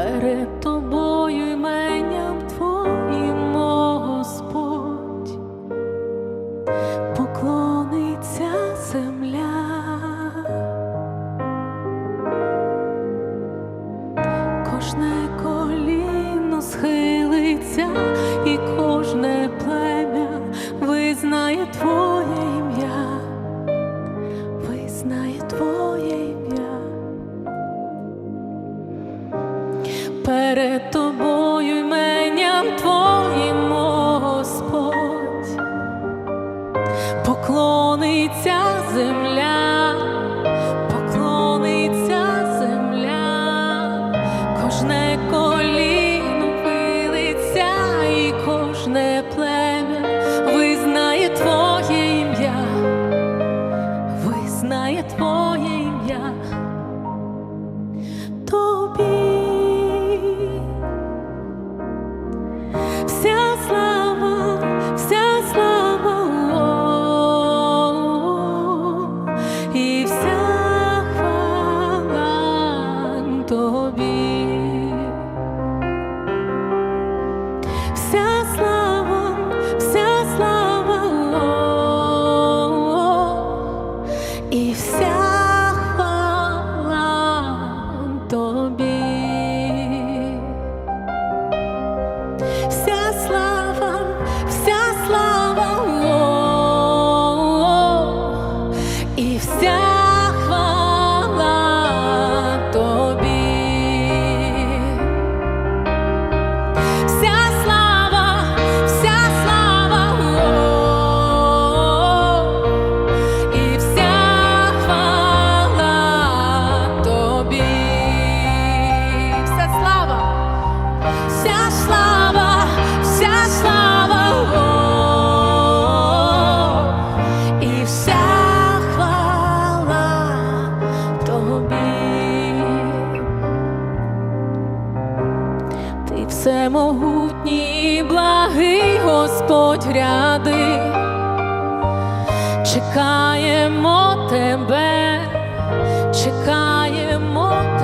перед тобою іменням Твоїм, Господь, поклониться земля, кожне коліно схилиться і. ця земля. todo. чекаємо тебе, чекаємо. тебе.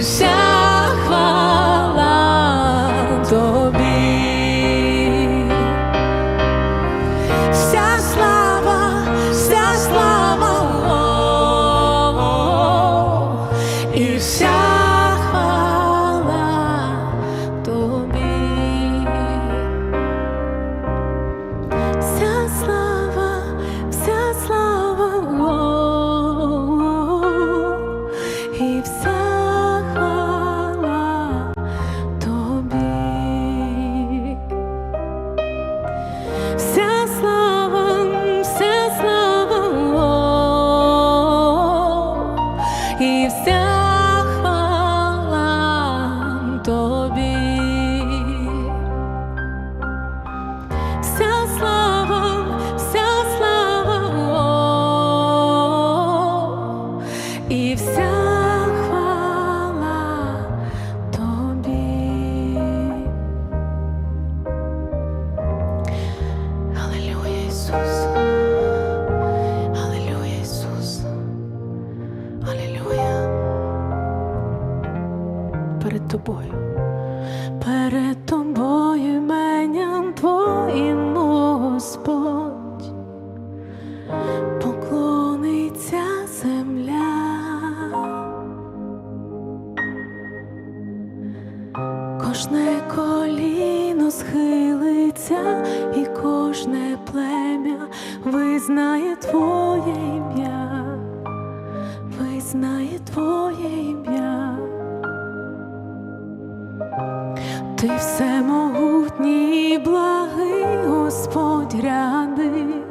you тобою, перед тобою іменем твоїм Господь, поклониться земля, кожне коліно схилиться і кожне плем'я визнає твоє ім'я, визнає твоє. Ти всемогутній, благий Господь ряди.